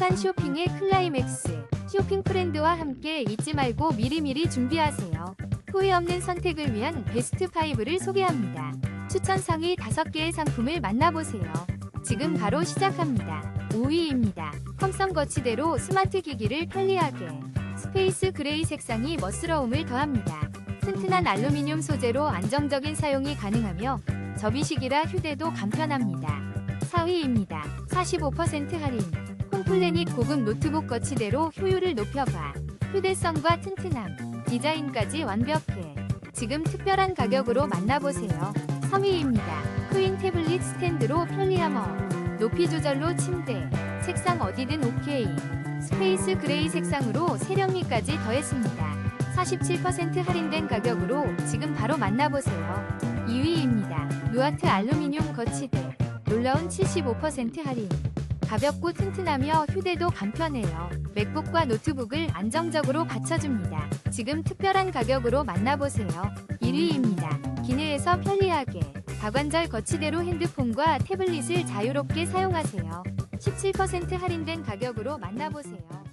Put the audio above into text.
행복한 쇼핑의 클라이맥스. 쇼핑 프렌드와 함께 잊지 말고 미리미리 준비하세요. 후회 없는 선택을 위한 베스트 5를 소개합니다. 추천 상위 5개의 상품을 만나보세요. 지금 바로 시작합니다. 5위입니다. 컴성 거치대로 스마트 기기를 편리하게. 스페이스 그레이 색상이 멋스러움을 더합니다. 튼튼한 알루미늄 소재로 안정적인 사용이 가능하며 접이식이라 휴대도 간편합니다. 4위입니다. 45% 할인. 홈플래닛 고급 노트북 거치대로 효율을 높여봐. 휴대성과 튼튼함, 디자인까지 완벽해. 지금 특별한 가격으로 만나보세요. 3위입니다. 퀸 태블릿 스탠드로 편리함업. 높이 조절로 침대, 책상 어디든 오케이. 스페이스 그레이 색상으로 세련미까지 더했습니다. 47% 할인된 가격으로 지금 바로 만나보세요. 2위입니다. 루아트 알루미늄 거치대. 놀라운 75% 할인. 가볍고 튼튼하며 휴대도 간편해요. 맥북과 노트북을 안정적으로 받쳐줍니다. 지금 특별한 가격으로 만나보세요. 1위입니다. 기내에서 편리하게. 다관절 거치대로 핸드폰과 태블릿을 자유롭게 사용하세요. 17% 할인된 가격으로 만나보세요.